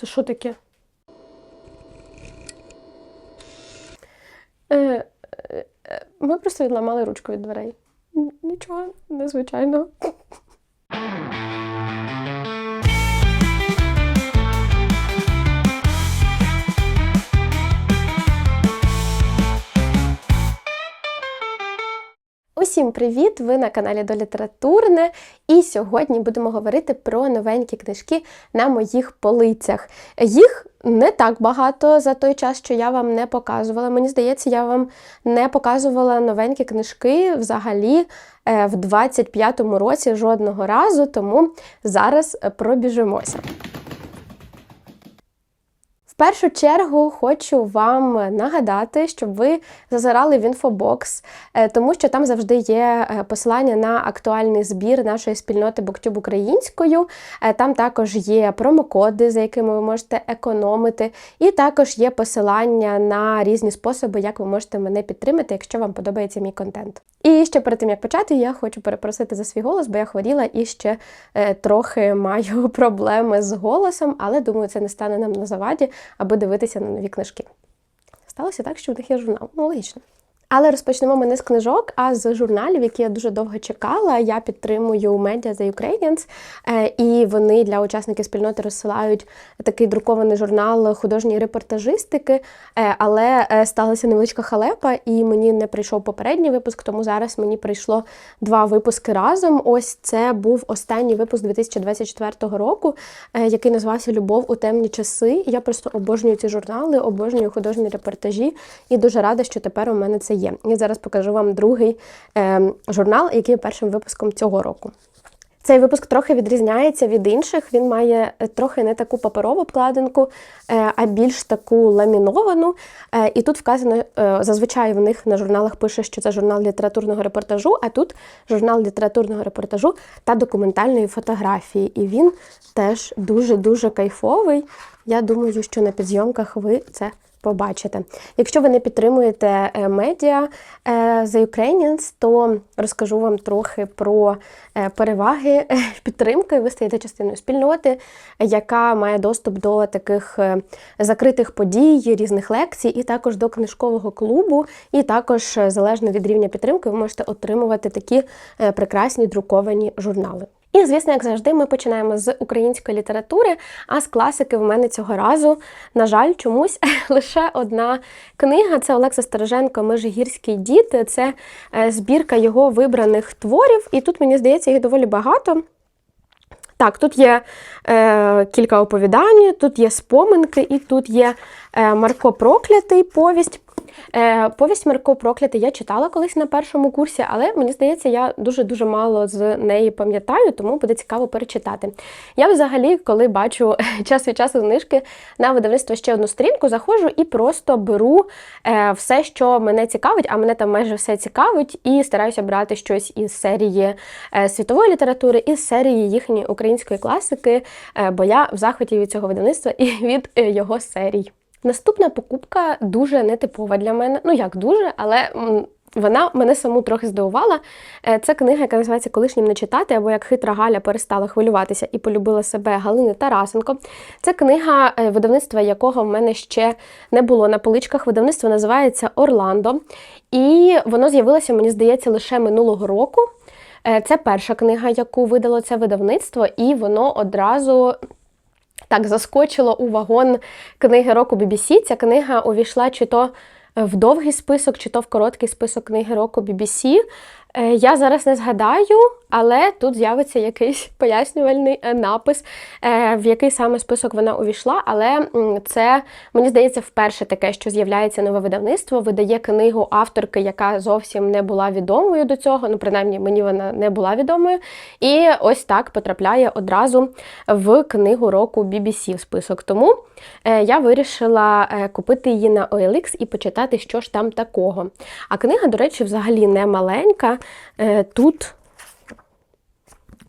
Це що таке? Е, е, е, Ми просто відламали ручку від дверей. Нічого незвичайного. Усім привіт! Ви на каналі Долітературне. І сьогодні будемо говорити про новенькі книжки на моїх полицях. Їх не так багато за той час, що я вам не показувала. Мені здається, я вам не показувала новенькі книжки взагалі е, в 25-му році жодного разу, тому зараз пробіжимося. Першу чергу хочу вам нагадати, щоб ви зазирали в інфобокс, е, тому що там завжди є е, посилання на актуальний збір нашої спільноти BookTube українською. Е, Там також є промокоди, за якими ви можете економити, і також є посилання на різні способи, як ви можете мене підтримати, якщо вам подобається мій контент. І ще перед тим як почати, я хочу перепросити за свій голос, бо я хворіла і ще трохи маю проблеми з голосом, але думаю, це не стане нам на заваді, аби дивитися на нові книжки. Сталося так, що в них є журнал. Ну, логічно. Але розпочнемо ми не з книжок, а з журналів, які я дуже довго чекала. Я підтримую Media the Ukrainians, е, і вони для учасників спільноти розсилають такий друкований журнал художньої репортажистики. Е, Але е, сталася невеличка халепа, і мені не прийшов попередній випуск, тому зараз мені прийшло два випуски разом. Ось це був останній випуск 2024 року, який називався Любов у темні часи. Я просто обожнюю ці журнали, обожнюю художні репортажі, і дуже рада, що тепер у мене це є. Я зараз покажу вам другий е, журнал, який є першим випуском цього року. Цей випуск трохи відрізняється від інших. Він має е, трохи не таку паперову обкладинку, е, а більш таку ламіновану. Е, І тут вказано, зазвичай в них на журналах пише, що це журнал літературного репортажу, а тут журнал літературного репортажу та документальної фотографії. І він теж дуже-дуже кайфовий. Я думаю, що на підзйомках ви це побачите. Якщо ви не підтримуєте е, медіа е, The Ukrainians, то розкажу вам трохи про е, переваги підтримки. Ви стаєте частиною спільноти, яка має доступ до таких закритих подій, різних лекцій, і також до книжкового клубу. І також, залежно від рівня підтримки, ви можете отримувати такі прекрасні друковані журнали. І, звісно, як завжди, ми починаємо з української літератури, а з класики в мене цього разу, на жаль, чомусь лише одна книга. Це Олекса Стороженко Межигірський дід. Це е, збірка його вибраних творів. І тут, мені здається, їх доволі багато. Так, тут є е, кілька оповідань, тут є споминки, і тут є е, Марко Проклятий повість. Е, повість Марко Проклятий я читала колись на першому курсі, але мені здається, я дуже-дуже мало з неї пам'ятаю, тому буде цікаво перечитати. Я взагалі, коли бачу час від часу книжки на видавництво ще одну сторінку, заходжу і просто беру е, все, що мене цікавить, а мене там майже все цікавить, і стараюся брати щось із серії е, світової літератури, із серії їхньої української класики, бо я в захваті від цього видавництва і від його серій. Наступна покупка дуже нетипова для мене. Ну як дуже, але вона мене саму трохи здивувала. Е, Це книга, яка називається Колишнім не читати, або як хитра Галя перестала хвилюватися і полюбила себе Галини Тарасенко. Це книга, е, видавництва якого в мене ще не було на поличках. Видавництво називається Орландо. І воно з'явилося, мені здається, лише минулого року. Е, Це перша книга, яку видало це видавництво, і воно одразу так заскочило у вагон книги року BBC. Ця книга увійшла чи то в довгий список, чи то в короткий список книги року BBC. Е, Я зараз не згадаю, але тут з'явиться якийсь пояснювальний е, напис, е, в який саме список вона увійшла. Але це, мені здається, вперше таке, що з'являється нове видавництво, видає книгу авторки, яка зовсім не була відомою до цього. Ну, принаймні, мені вона не була відомою. І ось так потрапляє одразу в книгу року BBC в список. Тому я вирішила купити її на OLX і почитати, що ж там такого. А книга, до речі, взагалі не маленька. Е, Тут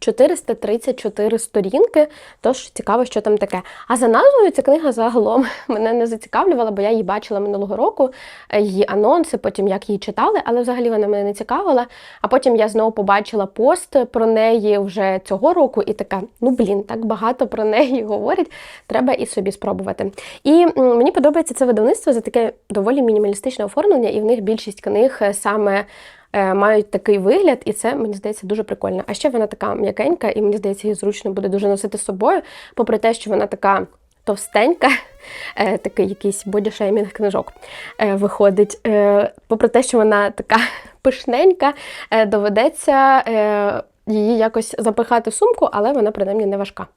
434 сторінки, тож цікаво, що там таке. А за назвою ця книга загалом мене не зацікавлювала, бо я її бачила минулого року, е, її анонси, потім як її читали, але взагалі вона мене не цікавила. А потім я знову побачила пост про неї вже цього року, і така: ну блін, так багато про неї говорять, треба і собі спробувати. І мені подобається це видавництво за таке доволі мінімалістичне оформлення, і в них більшість книг е, саме. Е, мають такий вигляд, і це мені здається дуже прикольно. А ще вона така м'якенька, і мені здається, її зручно буде дуже носити з собою, попри те, що вона така товстенька, е, такий якийсь бодішеймінг книжок е, виходить. Попри те, що вона така пишненька, доведеться її якось запихати в сумку, але вона принаймні не важка.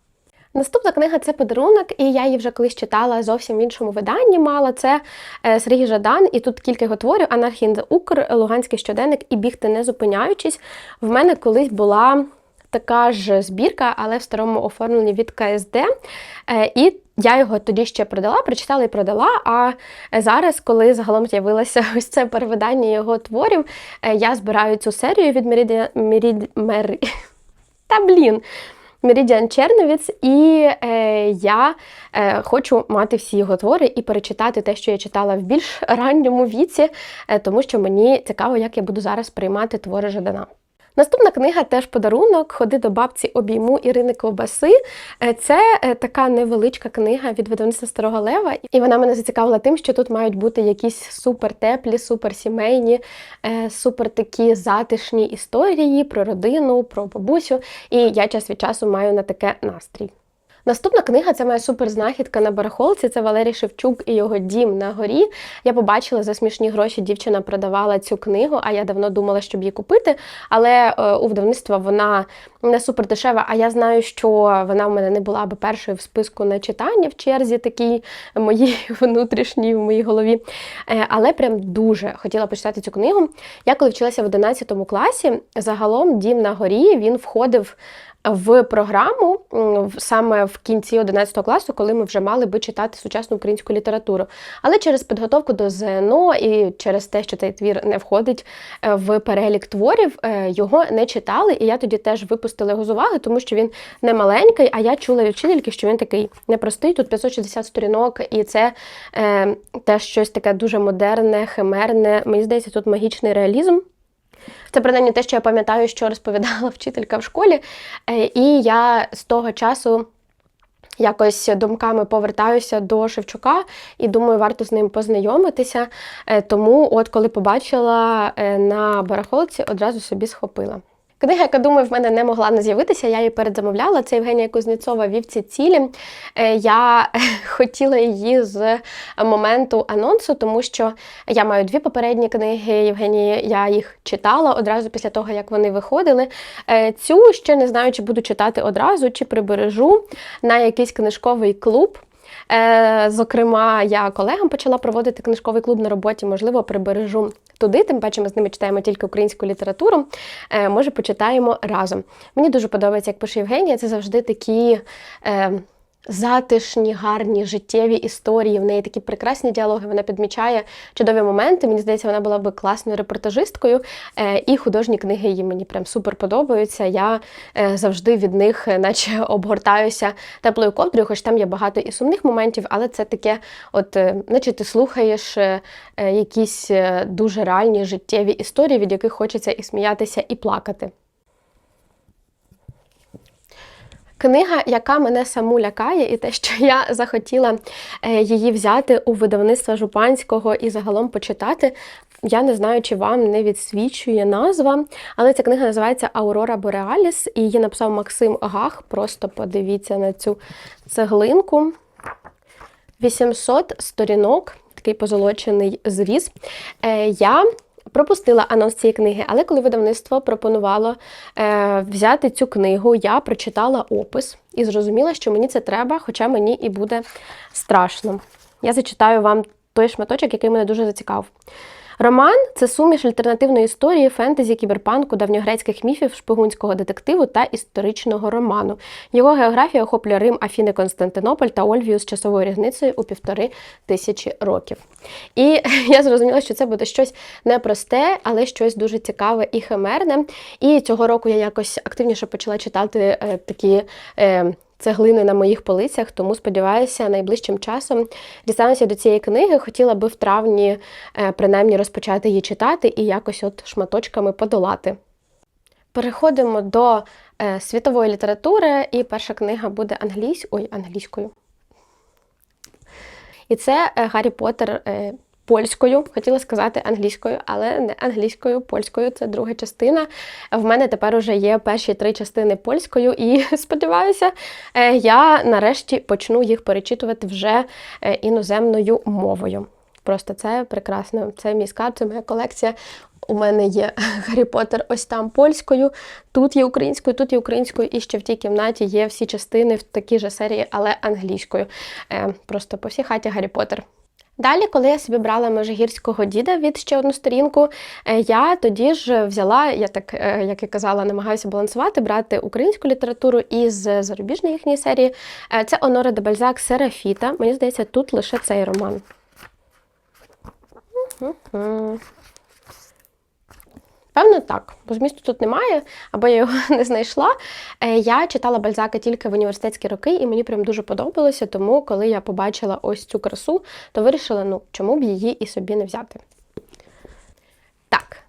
Наступна книга це подарунок, і я її вже колись читала зовсім в іншому виданні. Мала це е, Сергій Жадан, і тут кілька його творів: Анархін Укр, Луганський щоденник і бігти не зупиняючись. В мене колись була така ж збірка, але в старому оформленні від КСД. Е, і я його тоді ще продала, прочитала і продала. А зараз, коли загалом з'явилося ось це перевидання його творів, е, я збираю цю серію від Меріді... Мерід... Мер... Та блін. Меридіан Черновіц, і е, я е, хочу мати всі його твори і перечитати те, що я читала в більш ранньому віці, е, тому що мені цікаво, як я буду зараз приймати твори Жадана. Наступна книга теж подарунок Ходи до бабці обійму Ірини Ковбаси. Е, це е, така невеличка книга від видавництва Старого Лева, і вона мене зацікавила тим, що тут мають бути якісь супер теплі, супер сімейні, е, супер такі затишні історії про родину, про бабусю. І я час від часу маю на таке настрій. Наступна книга це моя суперзнахідка на барахолці. Це Валерій Шевчук і його дім на горі. Я побачила за смішні гроші, дівчина продавала цю книгу, а я давно думала, щоб її купити. Але е, у видавництва вона не супер дешева. А я знаю, що вона в мене не була би першою в списку на читання в черзі, такій моїй внутрішній в моїй голові. Е, але прям дуже хотіла почитати цю книгу. Я коли вчилася в 11 класі, загалом дім на горі він входив в програму саме в кінці 11 класу, коли ми вже мали би читати сучасну українську літературу. Але через підготовку до ЗНО і через те, що цей твір не входить е, в перелік творів, е, його не читали. І я тоді теж випустила його з уваги, тому що він не маленький, а я чула від вчительки, що він такий непростий. Тут 560 сторінок, і це е, теж щось таке дуже модерне, химерне. Мені здається, тут магічний реалізм. Це принаймні те, що я пам'ятаю, що розповідала вчителька в школі. Е, і я з того часу. Якось думками повертаюся до Шевчука і думаю, варто з ним познайомитися. Е, тому, от коли побачила е, на барахолці, одразу собі схопила. Книга, яка думаю, в мене не могла не з'явитися, я її передзамовляла. Це Євгенія Кузнєцова Вівці цілі. Е, я хотіла її з моменту анонсу, тому що я маю дві попередні книги Євгенії. Я їх читала одразу після того, як вони виходили. Е, цю ще не знаю, чи буду читати одразу, чи прибережу на якийсь книжковий клуб. Е, зокрема, я колегам почала проводити книжковий клуб на роботі, можливо, прибережу туди, тим паче ми з ними читаємо тільки українську літературу. Е, може, почитаємо разом. Мені дуже подобається, як пише Євгенія, це завжди такі. Затишні, гарні, життєві історії. В неї такі прекрасні діалоги. Вона підмічає чудові моменти. Мені здається, вона була би класною репортажисткою. Е, і художні книги їй мені прям супер подобаються. Я е, завжди від них, е, наче обгортаюся теплою ковдрою, хоч там є багато і сумних моментів, але це таке, от, наче ти слухаєш якісь дуже реальні життєві історії, від яких хочеться і сміятися, і плакати. Книга, яка мене саму лякає, і те, що я захотіла е, її взяти у видавництва Жупанського і загалом почитати. Я не знаю, чи вам не відсвічує назва, але ця книга називається Аурора Бореаліс, і її написав Максим Гах. Просто подивіться на цю цеглинку. 800 сторінок, такий позолочений зріз. Е, я пропустила анонс цієї книги, але коли видавництво пропонувало е, взяти цю книгу, я прочитала опис і зрозуміла, що мені це треба, хоча мені і буде страшно. Я зачитаю вам той шматочок, який мене дуже зацікавив. Роман це суміш альтернативної історії, фентезі, кіберпанку, давньогрецьких міфів, шпигунського детективу та історичного роману. Його географія охоплює Рим, Афіни, Константинополь та Ольвію з часовою різницею у півтори тисячі років. І я зрозуміла, що це буде щось непросте, але щось дуже цікаве і химерне. І цього року я якось активніше почала читати е, такі. Е, цеглини на моїх полицях, тому сподіваюся, найближчим часом дістануся до цієї книги. Хотіла би в травні е, принаймні розпочати її читати і якось от шматочками подолати. Переходимо до е, світової літератури, і перша книга буде англійсь... Ой, англійською. І це е, Гаррі Поттер польською, хотіла сказати англійською, але не англійською, польською це друга частина. В мене тепер уже є перші три частини польською, і сподіваюся, е, я нарешті почну їх перечитувати вже е, іноземною мовою. Просто це прекрасно. Це мій скарб, це моя колекція. У мене є Гаррі Поттер ось там польською, тут є українською, тут є українською, і ще в тій кімнаті є всі частини в такій же серії, але англійською. Е, Просто по всій хаті Гаррі Поттер. Далі, коли я собі брала межигірського діда від ще одну сторінку, е, я тоді ж взяла, я так, е, як і казала, намагаюся балансувати, брати українську літературу із зарубіжної їхньої серії. Е, Це Онора де Бальзак Серафіта. Мені здається, тут лише цей роман. Певно, так, бо змісту тут немає, або я його не знайшла. Е, Я читала Бальзака тільки в університетські роки, і мені прям дуже подобалося. Тому, коли я побачила ось цю красу, то вирішила, ну чому б її і собі не взяти.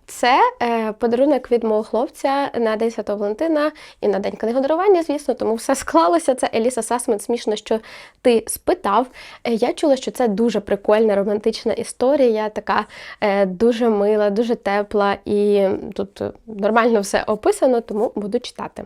Це е, подарунок від мого хлопця на День Святого Валентина і на День книгодарування, звісно, тому все склалося. Це Еліса Сасмен. Смішно, що ти спитав. Е, я чула, що це дуже прикольна романтична історія, така е, дуже мила, дуже тепла, і тут нормально все описано, тому буду читати.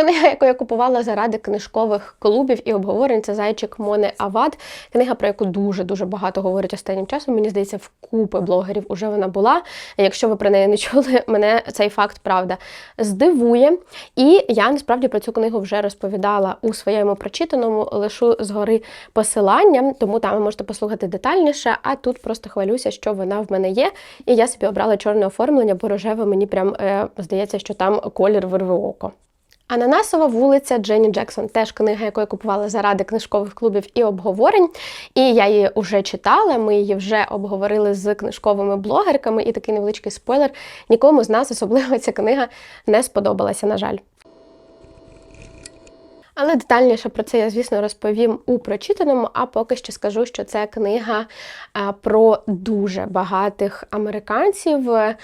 Книга, яку я купувала заради книжкових клубів і обговорень, це зайчик Мони Авад. Книга, про яку дуже-дуже багато говорять останнім часом. Мені здається, в купи блогерів уже вона була. Якщо ви про неї не чули, мене цей факт правда здивує. І я насправді про цю книгу вже розповідала у своєму прочитаному, лишу згори посилання, тому там ви можете послухати детальніше. А тут просто хвалюся, що вона в мене є. І я собі обрала чорне оформлення, бо рожеве мені прям е, здається, що там колір вирве око. Ананасова вулиця Дженні Джексон теж книга, яку я купувала заради книжкових клубів і обговорень. І я її вже читала. Ми її вже обговорили з книжковими блогерками, і такий невеличкий спойлер. Нікому з нас особливо ця книга не сподобалася, на жаль. Але детальніше про це я, звісно, розповім у прочитаному, а поки що скажу, що це книга е, про дуже багатих американців, е,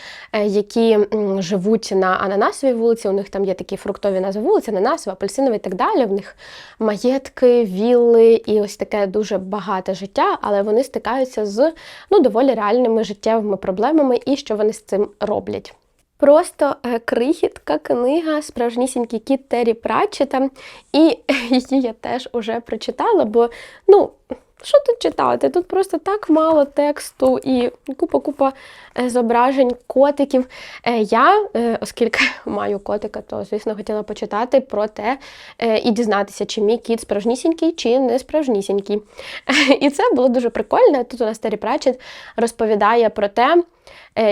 які живуть на Ананасовій вулиці. У них там є такі фруктові назви вулиці, Ананасова, апельсинова і так далі. В них маєтки, вілли і ось таке дуже багате життя, але вони стикаються з ну, доволі реальними життєвими проблемами і що вони з цим роблять. Просто е, крихітка книга справжнісінький кіт Террі Пратчета, і її я теж уже прочитала, бо ну. Що тут читати? Тут просто так мало тексту і купа-купа е, зображень котиків. Е, я, оскільки маю котика, то, звісно, хотіла почитати про те і дізнатися, чи мій кіт справжнісінький, чи не справжнісінький. І це було дуже прикольно. Тут у нас Террі Пратчет розповідає про те,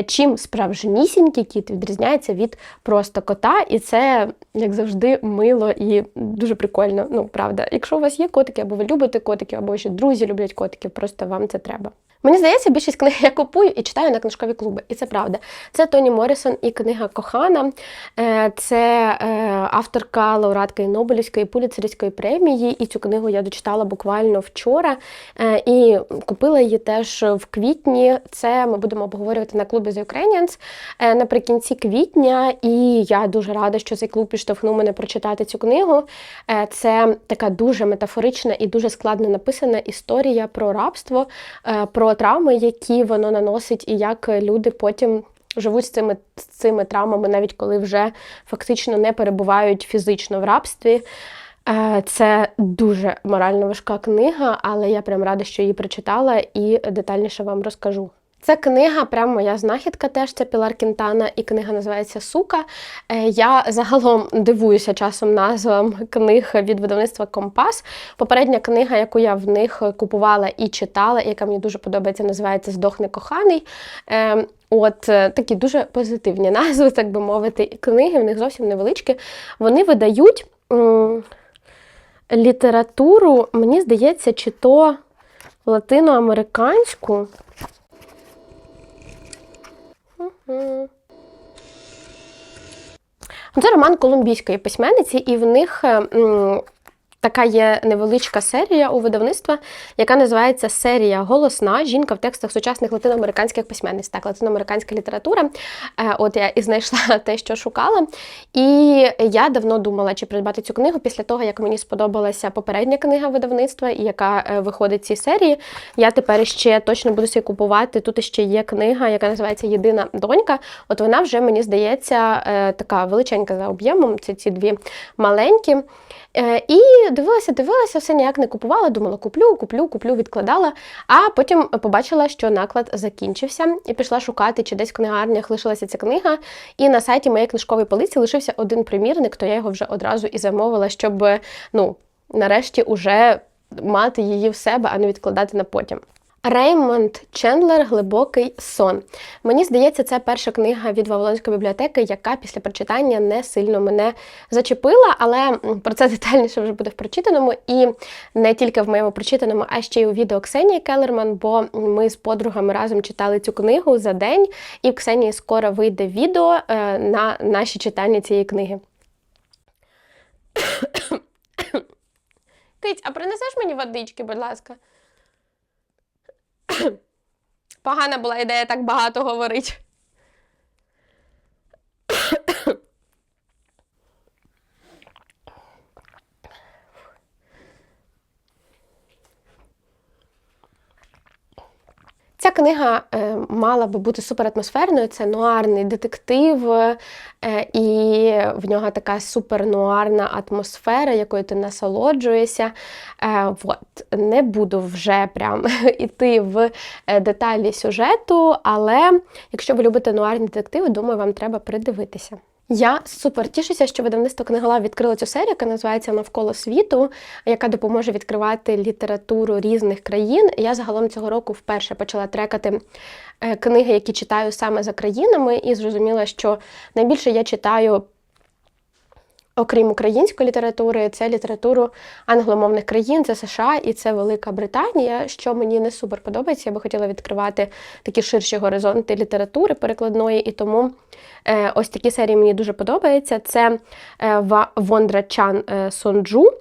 чим справжнісінький кіт відрізняється від просто кота, і це, як завжди, мило і дуже прикольно. Ну, правда, якщо у вас є котики, або ви любите котиків, або ще друзі люблять котиків, просто вам це треба. Мені здається, більшість книг я купую і читаю на книжкові клуби. І це правда. Це Тоні Морісон і книга Кохана. Це е, авторка лауреатки Нобелівської пуліцерівської премії. І цю книгу я дочитала буквально вчора. Е, і купила її теж в квітні. Це ми будемо обговорювати на клубі The Ukrainians е, наприкінці квітня. І я дуже рада, що цей клуб підштовхнув мене прочитати цю книгу. Це така дуже метафорична і дуже складно написана історія про рабство. про травми, які воно наносить, і як люди потім живуть з цими з цими травмами, навіть коли вже фактично не перебувають фізично в рабстві. Е, це дуже морально важка книга, але я прям рада, що її прочитала і детальніше вам розкажу. Це книга, прямо моя знахідка теж це Пілар Кінтана, і книга називається Сука. Е, Я загалом дивуюся часом назвам книг від видавництва Компас. Попередня книга, яку я в них купувала і читала, і яка мені дуже подобається, називається Здохне коханий. Е, От е, такі дуже позитивні назви, так би мовити, книги, в них зовсім невеличкі. Вони видають літературу, мені здається, чи то латиноамериканську. Це роман колумбійської письменниці, і в них е, така є невеличка серія у видавництва, яка називається Серія Голосна жінка в текстах сучасних латиноамериканських письменниць. Так, латиноамериканська література. Е, От я і знайшла те, що шукала. І я давно думала, чи придбати цю книгу після того, як мені сподобалася попередня книга видавництва, яка е, виходить в цій серії. Я тепер ще точно буду собі купувати. Тут ще є книга, яка називається Єдина донька. От вона вже, мені здається, е, така величенька за об'ємом. Це ці дві маленькі. Е, І дивилася, дивилася, все ніяк не купувала. Думала, куплю, куплю, куплю, відкладала. А потім побачила, що наклад закінчився, і пішла шукати, чи десь в книгарнях лишилася ця книга. І на сайті моєї книжкової полиці лишився один примірник, то я його вже одразу і замовила, щоб ну, нарешті уже мати її в себе, а не відкладати на потім. Реймонд Чендлер Глибокий сон. Мені здається, це перша книга від Вавилонської бібліотеки, яка після прочитання не сильно мене зачепила, але про це детальніше вже буде в прочитаному. І не тільки в моєму прочитаному, а ще й у відео Ксенії Келерман, бо ми з подругами разом читали цю книгу за день, і в Ксенії скоро вийде відео е, на наші читання цієї книги. Кить, а принесеш мені водички, будь ласка? Погана була ідея так багато говорити. Ця книга е, мала би бути суператмосферною. Це нуарний детектив, е, і в нього така супернуарна атмосфера, якою ти насолоджуєшся. Е, вот. Не буду вже прям іти в деталі сюжету, але якщо ви любите нуарні детективи, думаю, вам треба придивитися. Я супер тішуся, що видавництво книголав відкрило цю серію, яка називається Навколо світу, яка допоможе відкривати літературу різних країн. Я загалом цього року вперше почала трекати е, книги, які читаю саме за країнами, і зрозуміла, що найбільше я читаю. Окрім української літератури, це літературу англомовних країн, це США і це Велика Британія, що мені не супер подобається. Я би хотіла відкривати такі ширші горизонти літератури перекладної, і тому е, ось такі серії мені дуже подобаються. Це е, Ва- Вондрачан е, Сонджу.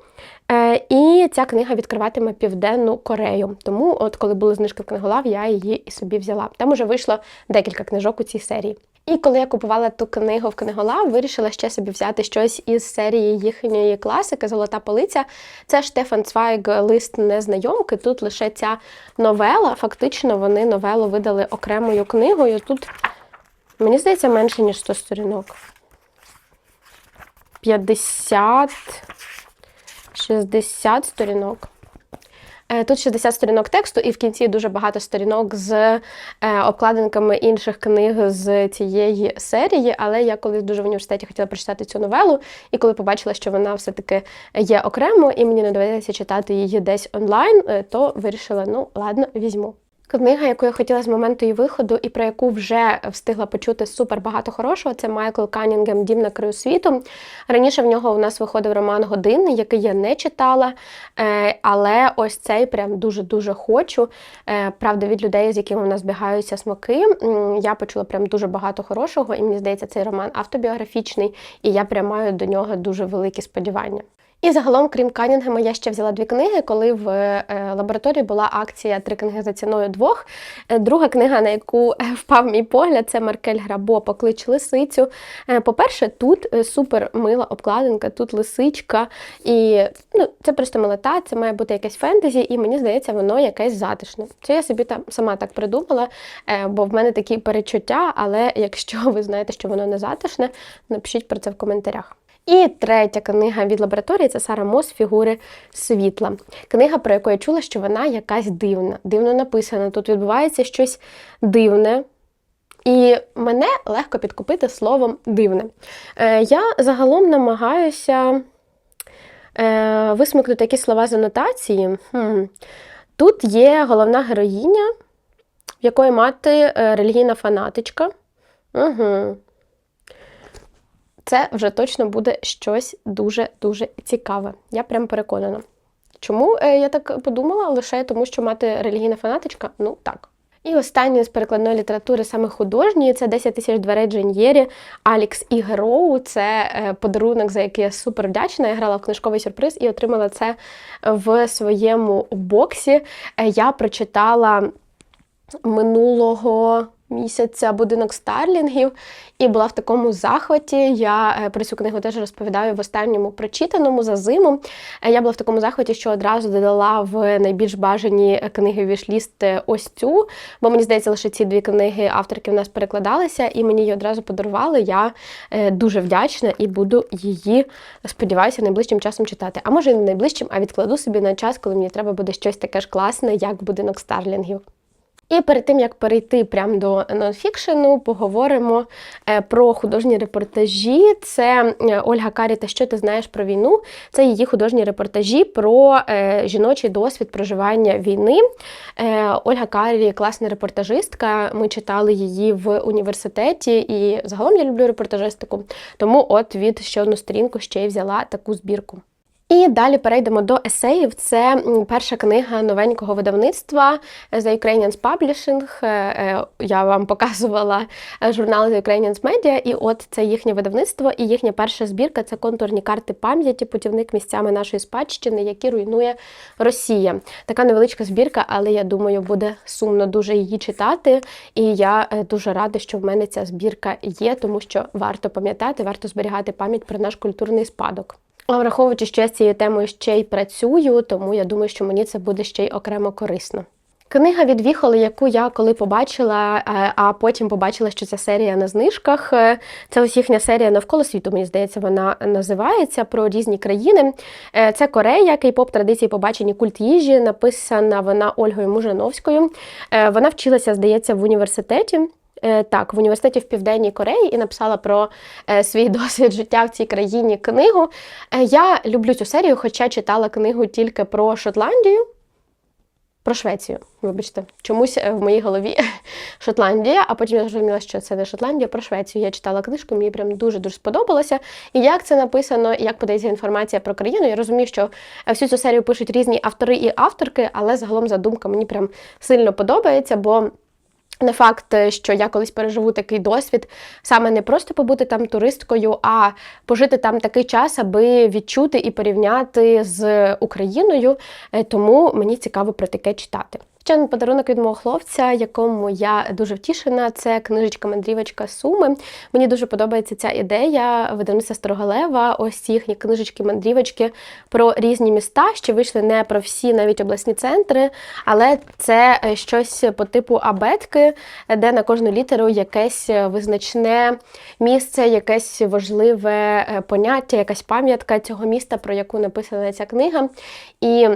І ця книга відкриватиме Південну Корею. Тому, от коли були знижки в книголав, я її і собі взяла. Там уже вийшло декілька книжок у цій серії. І коли я купувала ту книгу в книголав, вирішила ще собі взяти щось із серії їхньої класики Золота полиця. Це Штефан Цвайг лист незнайомки. Тут лише ця новела. Фактично вони новелу видали окремою книгою. Тут, мені здається, менше, ніж 100 сторінок. 50, 60 сторінок. Е, Тут 60 сторінок тексту, і в кінці дуже багато сторінок з е, обкладинками інших книг з цієї серії. Але я колись дуже в університеті хотіла прочитати цю новелу, і коли побачила, що вона все-таки є окремо, і мені не доведеться читати її десь онлайн, е, то вирішила, ну ладно, візьму. Книга, яку я хотіла з моменту її виходу, і про яку вже встигла почути супер багато хорошого, це Майкл Канінгем Дім на краю світу. Раніше в нього у нас виходив роман Годинний, який я не читала. Е, але ось цей прям дуже-дуже хочу. Е, правда, від людей, з якими у нас збігаються смаки, я почула прям дуже багато хорошого, і мені здається, цей роман автобіографічний, і я прям маю до нього дуже великі сподівання. І загалом, крім Канінгема, я ще взяла дві книги, коли в е, лабораторії була акція три книги за ціною двох. Е, Друга книга, на яку е, впав мій погляд, це Маркель Грабо Поклич лисицю. Е, По-перше, тут е, супер мила обкладинка, тут лисичка. І ну, це просто милота, це має бути якесь фентезі, і мені здається, воно якесь затишне. Це я собі там сама так придумала, е, бо в мене такі перечуття, але якщо ви знаєте, що воно не затишне, напишіть про це в коментарях. І третя книга від лабораторії це Сара Мос Фігури світла. Книга, про яку я чула, що вона якась дивна. Дивно написана. Тут відбувається щось дивне. І мене легко підкупити словом дивне. Е, я загалом намагаюся е, висмикнути якісь слова з анотації. Хм. Тут є головна героїня, в якої мати е, релігійна фанатичка. Угу. Це вже точно буде щось дуже-дуже цікаве. Я прям переконана. Чому е, я так подумала? Лише тому, що мати релігійна фанатичка? Ну так. І останнє з перекладної літератури саме художньої це 10 тисяч дверей Джен'єрі, Алікс і Героу. Це е, подарунок, за який я супер вдячна. Я грала в книжковий сюрприз і отримала це в своєму боксі. Е, Я прочитала минулого місяця будинок Старлінгів і була в такому захваті. Я е, про цю книгу теж розповідаю в останньому прочитаному за зиму. Е, Я була в такому захваті, що одразу додала в найбільш бажані книги вішліст ось цю, бо мені здається, лише ці дві книги авторки в нас перекладалися, і мені її одразу подарували. Я е, дуже вдячна і буду її, сподіваюся, найближчим часом читати. А може, не найближчим, а відкладу собі на час, коли мені треба буде щось таке ж класне, як будинок Старлінгів. І перед тим як перейти прямо до нонфікшену, поговоримо е, про художні репортажі. Це е, Ольга Карі та що ти знаєш про війну. Це її художні репортажі про е, жіночий досвід проживання війни. Ольга Карі класна репортажистка. Ми читали її в університеті, і загалом я люблю репортажистику. Тому от від ще одну сторінку ще й взяла таку збірку. І далі перейдемо до есеїв. Це перша книга новенького видавництва The Ukrainians Publishing. Е, е, Я вам показувала журнал The Ukrainians Media, і от це їхнє видавництво, і їхня перша збірка це контурні карти пам'яті, путівник місцями нашої спадщини, які руйнує Росія. Така невеличка збірка, але я думаю, буде сумно дуже її читати. І я е, дуже рада, що в мене ця збірка є, тому що варто пам'ятати, варто зберігати пам'ять про наш культурний спадок. А враховуючи, що я з цією темою ще й працюю, тому я думаю, що мені це буде ще й окремо корисно. Книга від Віхоли, яку я коли побачила, е, а потім побачила, що ця серія на знижках. е, Це ось їхня серія навколо світу, мені здається, вона називається про різні країни. Е, Це Корея, кей-поп традиції побачені культ їжі. Написана вона Ольгою Мужановською. Вона вчилася, здається, в університеті. Е, Так, в університеті в Південній Кореї і написала про е, свій досвід життя в цій країні книгу. Е, Я люблю цю серію, хоча читала книгу тільки про Шотландію. Про Швецію, вибачте, чомусь в моїй голові Шотландія, а потім я зрозуміла, що це не Шотландія, про Швецію. Я читала книжку, мені прям дуже-дуже сподобалося. І як це написано, як подається інформація про країну. Я розумію, що всю цю серію пишуть різні автори і авторки, але загалом задумка мені прям сильно подобається, бо. Не факт, що я колись переживу такий досвід, саме не просто побути там туристкою, а пожити там такий час, аби відчути і порівняти з Україною. Е, Тому мені цікаво про таке читати. Ще один подарунок від мого хлопця, якому я дуже втішена, це книжечка мандрівочка Суми. Мені дуже подобається ця ідея видавництва Строгалева. Ось їхні книжечки-мандрівочки про різні міста, що вийшли не про всі навіть обласні центри, але це е, щось по типу абетки, де на кожну літеру якесь визначне місце, якесь важливе е, поняття, якась пам'ятка цього міста, про яку написана ця книга. І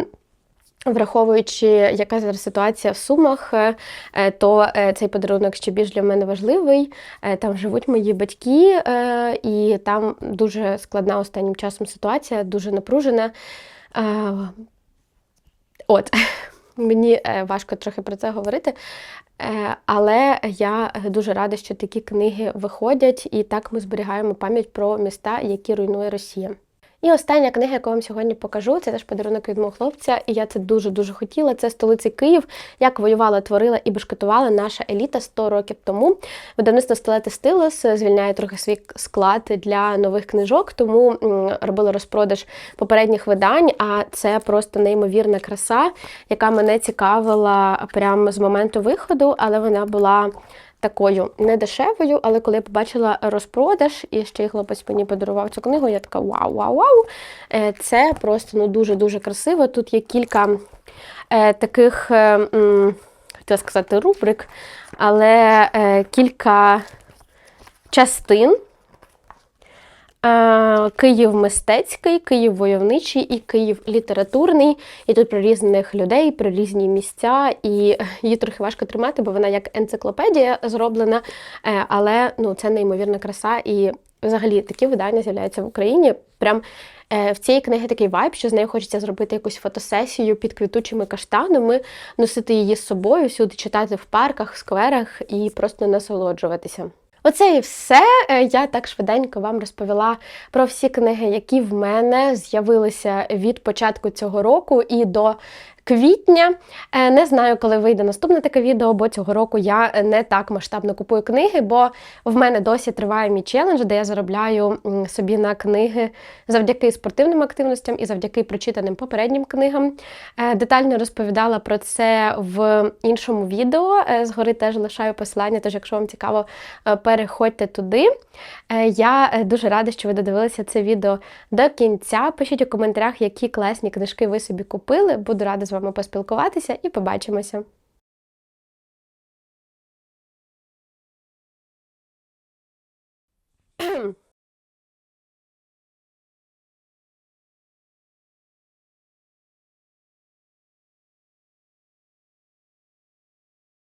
Враховуючи, яка зараз ситуація в Сумах, е, е, то е, цей подарунок ще більш для мене важливий. Там живуть мої батьки, і там дуже складна останнім часом ситуація, дуже напружена. От, мені важко трохи про це говорити. Але я дуже рада, що такі книги виходять, і так ми зберігаємо пам'ять про міста, які руйнує Росія. І остання книга, яку вам сьогодні покажу, це теж подарунок від мого хлопця, і я це дуже-дуже хотіла. Це столиці Київ, як воювала, творила і бешкетувала наша еліта 100 років тому. Видавництво Стилети Стилос звільняє трохи свій склад для нових книжок, тому м, робили розпродаж попередніх видань. А це просто неймовірна краса, яка мене цікавила прямо з моменту виходу, але вона була такою недешевою, але коли я побачила розпродаж, і ще й хлопець мені подарував цю книгу, я така вау, вау, вау. Е, Це просто ну, дуже-дуже красиво. Тут є кілька е, таких, е, хотіла сказати, рубрик, але кілька частин. Е, Київ мистецький, Київ войовничий і Київ літературний. І тут про різних людей, про різні місця. І її трохи важко тримати, бо вона як енциклопедія зроблена. Е, Але ну, це неймовірна краса. І взагалі такі видання з'являються в Україні. Прям е, в цієї книги такий вайб, що з нею хочеться зробити якусь фотосесію під квітучими каштанами, носити її з собою, всюди читати в парках, скверах і просто насолоджуватися. Оце і все. Е, Я так швиденько вам розповіла про всі книги, які в мене з'явилися від початку цього року і до квітня. Е, Не знаю, коли вийде наступне таке відео, бо цього року я не так масштабно купую книги, бо в мене досі триває мій челендж, де я заробляю собі на книги завдяки спортивним активностям і завдяки прочитаним попереднім книгам. Е, Детально розповідала про це в іншому відео. Е, Згори теж лишаю посилання, тож якщо вам цікаво, переходьте туди. Я дуже рада, що ви додивилися це відео до кінця. Пишіть у коментарях, які класні книжки ви собі купили. Буду рада з вами поспілкуватися і побачимося.